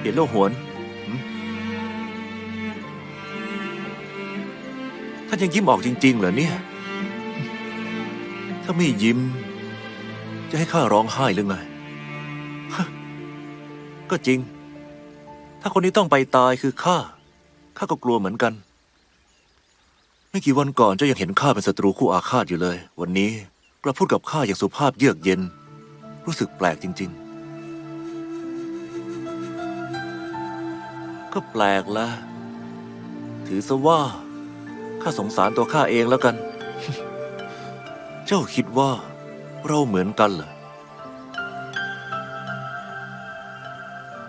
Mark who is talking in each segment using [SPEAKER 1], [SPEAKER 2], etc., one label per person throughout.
[SPEAKER 1] เดี๋ยวโลหวนท่านยังยิ้มออกจริง ๆ เหรอเนี่ย ถ้าไม่ยิ้ม จะให้ข้าร้องไห้หรือไง ก็จริง ถ้าคนนี้ต้องไปตายคือข้า ข้าก็กลัวเหมือนกัน ไม่กี่วันก่อนเจ้ายังเห็นข้าเป็นศัตรูคู่อาฆาตอยู่เลย วันนี้ กลับพูดกับข้าอย่างสุภาพเยือกเย็น รู้สึกแปลกจริง ๆ ก็แปลกละถือซะว่าข้าสงสารตัวข้าเองแล้วกัน เจ้าคิดว่าเราเหมือนกันเหรอ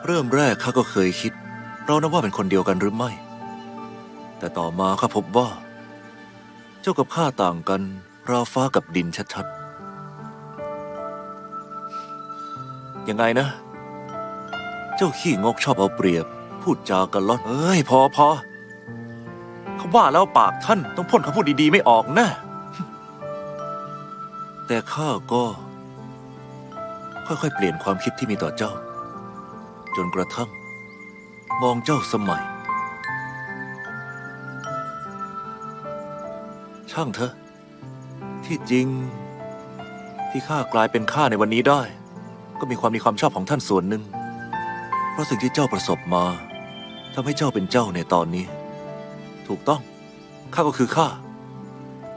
[SPEAKER 1] เริ่มแรกข้าก็เคยคิด เรานับว่าเป็นคนเดียวกันหรือไม่ แต่ต่อมาข้าพบว่า เจ้ากับข้าต่างกัน ราวฟ้ากับดินชัดๆ ยังไงนะ เจ้าขี้งกชอบเอาเปรียบ พูดจากันล่อน เอ้ย พอพอเขาว่าแล้วปากท่านต้องพ่นคำพูดดีๆ ไม่ออกนะ แต่ข้าก็ ค่อยๆ เปลี่ยนความคิดที่มีต่อเจ้า จนกระทั่ง มองเจ้าสมัย ช่างเถอะ ที่จริง ที่ข้ากลายเป็นข้าในวันนี้ได้ ก็มีความมีความชอบของท่านส่วนหนึ่ง เพราะสิ่งที่เจ้าประสบมาทำให้เจ้าเป็นเจ้าในตอนนี้ ถูกต้องข้าก็คือข้า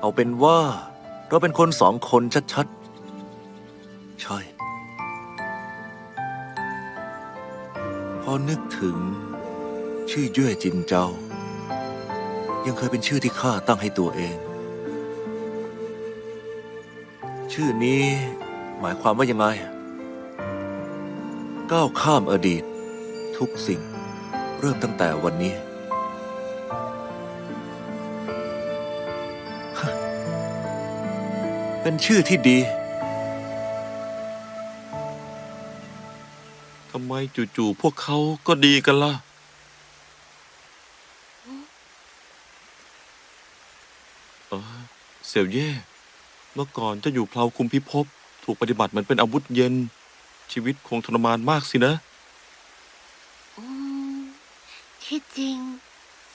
[SPEAKER 1] เอาเป็นว่าเราเป็นคนสองคนชัดๆ ใช่ พอนึกถึง ชื่อเย่ยจินเจ้า ยังเคยเป็นชื่อที่ข้าตั้งให้ตัวเอง ชื่อนี้หมายความว่ายังไง ก้าวข้ามอดีต ทุกสิ่ง เริ่มตั้งแต่วันนี้ เป็นชื่อที่ดี
[SPEAKER 2] ทำไมจู่ๆพวกเขาก็ดีกันล่ะ เออเสี่ยวเย่ เมื่อก่อนเจะอยู่เพลาคุมพิภพ ถูกปฏิบัติเหมือนเป็นอาวุธเย็น ชีวิตคงทรมานมากสินะ
[SPEAKER 3] อืมที่จริง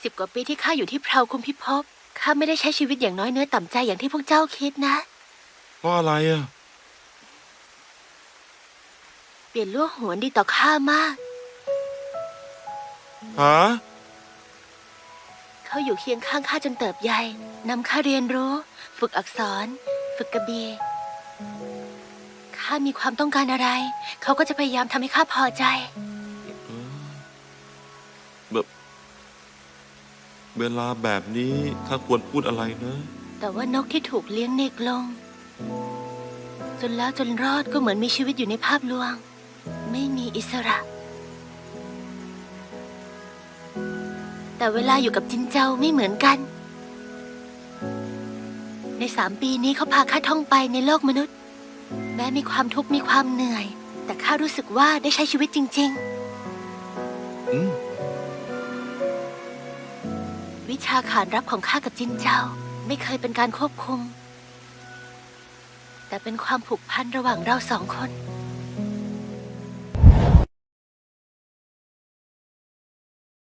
[SPEAKER 3] สิบกว่าปีที่ข้าอยู่ที่เพราคุมพิภพข้าไม่ได้ใช้ชีวิตอย่างน้อยเนื้อต่ำใจอย่างที่พวกเจ้าคิดนะ
[SPEAKER 2] เพราะอะไรอะ
[SPEAKER 3] เปลี่ยนลั่วหวนดีต่อข้ามาก
[SPEAKER 2] หา
[SPEAKER 3] เขาอยู่เคียงข้างข้าจนเติบใหญ่นำข้าเรียนรู้ ฝึกอักษร ฝึกกระบีข้ามีความต้องการอะไร เขาก็จะพยายามทำให้ข้าพอใจ
[SPEAKER 2] แบบเวลาแบบนี้ข้าควรพูดอะไรนะ
[SPEAKER 3] แต่ว่านกที่ถูกเลี้ยงในกรงจนแล้วจนรอดก็เหมือนมีชีวิตอยู่ในภาพลวง ไม่มีอิสระ แต่เวลาอยู่กับจินเจ้าไม่เหมือนกัน ในสามปีนี้เขาพาข้าท่องไปในโลกมนุษย์ แม้มีความทุกข์มีความเหนื่อย แต่ข้ารู้สึกว่าได้ใช้ชีวิตจริง
[SPEAKER 2] อืม
[SPEAKER 3] ๆ วิชาขานรับของข้ากับจินเจ้า ไม่เคยเป็นการควบคุม แต่เป็นความผูกพันระหว่างเราสองคน